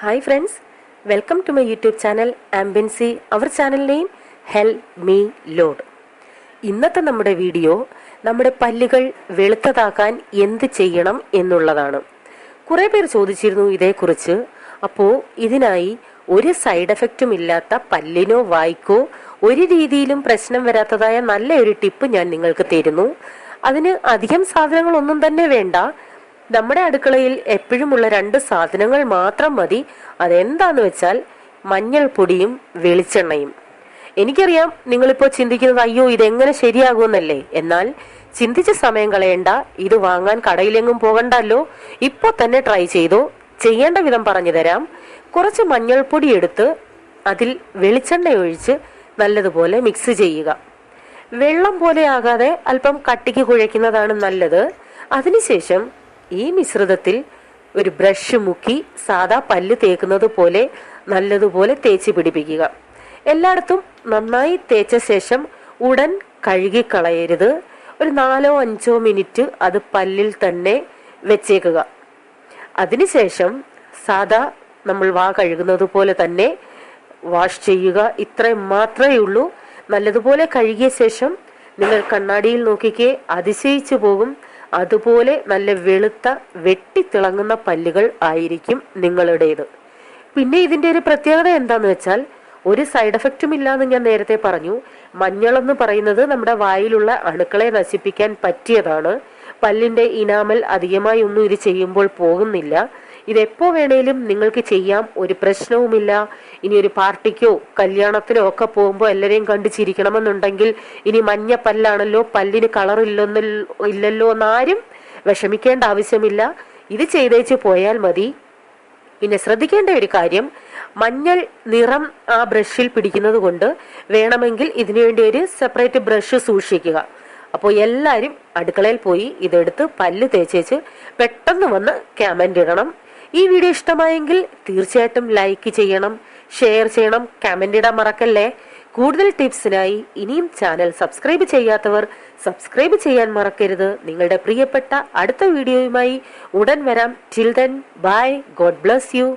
Hi friends welcome to my YouTube channel ആംബൻസി our channel name help me lord ഇന്നത്തെ നമ്മുടെ video നമ്മുടെ പല്ലുകൾ വെളുത്തതാക്കാൻ എന്ത് ചെയ്യണം എന്നുള്ളതാണ്. കുറെ പേർ ചോദിച്ചിരുന്നു ഇതേക്കുറിച്ച്. അപ്പോൾ ഇതിനായി ഒരു സൈഡ് എഫക്റ്റും ഇല്ലാത്ത പല്ലിനോ വായ്ക്കോ ഒരു രീതിയിലും പ്രശ്നം വരാത്തതായ നല്ലൊരു ടിപ്പ് ഞാൻ നിങ്ങൾക്ക് തരുന്നു. അതിന് അധികം സാധനങ്ങളൊന്നും തന്നെ വേണ്ട. നമ്മുടെ അടുക്കളയിൽ എപ്പോഴുമുള്ള രണ്ട് സാധനങ്ങൾ മാത്രം മതി. അതെന്താന്ന് വെച്ചാൽ മഞ്ഞൾപ്പൊടിയും വെളിച്ചെണ്ണയും. എനിക്കറിയാം നിങ്ങളിപ്പോൾ ചിന്തിക്കുന്നത് അയ്യോ ഇതെങ്ങനെ ശരിയാകുമെന്നല്ലേ? എന്നാൽ ചിന്തിച്ച സമയം കളയണ്ട ഇത് വാങ്ങാൻ കടയിലെങ്ങും പോകണ്ടല്ലോ. ഇപ്പോൾ തന്നെ ട്രൈ ചെയ്തോ. ചെയ്യേണ്ട വിധം പറഞ്ഞു തരാം. കുറച്ച് മഞ്ഞൾപ്പൊടി എടുത്ത് അതിൽ വെളിച്ചെണ്ണ ഒഴിച്ച് നല്ലതുപോലെ മിക്സ് ചെയ്യുക. വെള്ളം പോലെ ആകാതെ അല്പം കട്ടിക്ക് കുഴയ്ക്കുന്നതാണ് നല്ലത്. അതിനുശേഷം ഈ മിശ്രിതത്തിൽ ഒരു ബ്രഷ് മുക്കി സാദാ പല്ല് തേക്കുന്നത് പോലെ നല്ലതുപോലെ തേച്ച് പിടിപ്പിക്കുക. എല്ലായിടത്തും നന്നായി തേച്ച ശേഷം ഉടൻ കഴുകിക്കളയരുത്. ഒരു നാലോ അഞ്ചോ മിനിറ്റ് അത് പല്ലിൽ തന്നെ വെച്ചേക്കുക. അതിനുശേഷം സാദാ നമ്മൾ വാ കഴുകുന്നത് പോലെ തന്നെ വാഷ് ചെയ്യുക. ഇത്രയും മാത്രമേ ഉള്ളൂ. നല്ലതുപോലെ കഴുകിയ ശേഷം നിങ്ങൾ കണ്ണാടിയിൽ നോക്കിക്കേ അതിശയിച്ചു പോകും. അതുപോലെ നല്ല വെളുത്ത വെട്ടിത്തിളങ്ങുന്ന പല്ലുകൾ ആയിരിക്കും നിങ്ങളുടേത്. പിന്നെ ഇതിന്റെ ഒരു പ്രത്യേകത എന്താന്ന് വെച്ചാൽ ഒരു സൈഡ് എഫക്റ്റും ഇല്ലാന്ന് ഞാൻ നേരത്തെ പറഞ്ഞു. മഞ്ഞൾ എന്ന് പറയുന്നത് നമ്മുടെ വായിലുള്ള അണുക്കളെ നശിപ്പിക്കാൻ പറ്റിയതാണ്. പല്ലിന്റെ ഇനാമൽ അധികമായി ഒന്നും ഇത് ചെയ്യുമ്പോൾ പോകുന്നില്ല. ഇതെപ്പോ വേണേലും നിങ്ങൾക്ക് ചെയ്യാം. ഒരു പ്രശ്നവുമില്ല. ഇനി ഒരു പാർട്ടിക്കോ കല്യാണത്തിനോ ഒക്കെ പോകുമ്പോൾ എല്ലാവരെയും കണ്ടു ചിരിക്കണമെന്നുണ്ടെങ്കിൽ ഇനി മഞ്ഞ പല്ലാണല്ലോ പല്ലിന് കളർ ഇല്ലെന്ന് ഇല്ലല്ലോ എന്നാരും വിഷമിക്കേണ്ട ആവശ്യമില്ല. ഇത് ചെയ്തേച്ച് പോയാൽ മതി. പിന്നെ ശ്രദ്ധിക്കേണ്ട ഒരു കാര്യം. മഞ്ഞൾ നിറം ആ ബ്രഷിൽ പിടിക്കുന്നത് കൊണ്ട് വേണമെങ്കിൽ ഇതിനുവേണ്ടി ഒരു സെപ്പറേറ്റ് ബ്രഷ് സൂക്ഷിക്കുക. അപ്പോൾ എല്ലാവരും അടുക്കളയിൽ പോയി ഇതെടുത്ത് പല്ല് തേച്ചേച്ച് പെട്ടെന്ന് വന്ന് കമന്റ് ഇടണം. ഈ വീഡിയോ ഇഷ്ടമായെങ്കിൽ തീർച്ചയായിട്ടും ലൈക്ക് ചെയ്യണം ഷെയർ ചെയ്യണം കമന്റ് ഇടാൻ മറക്കല്ലേ? കൂടുതൽ ടിപ്സിനായി ഇനിയും ചാനൽ സബ്സ്ക്രൈബ് ചെയ്യാത്തവർ സബ്സ്ക്രൈബ് ചെയ്യാൻ മറക്കരുത്. നിങ്ങളുടെ പ്രിയപ്പെട്ട അടുത്ത വീഡിയോയുമായി ഉടൻ വരാം. Till then bye God bless you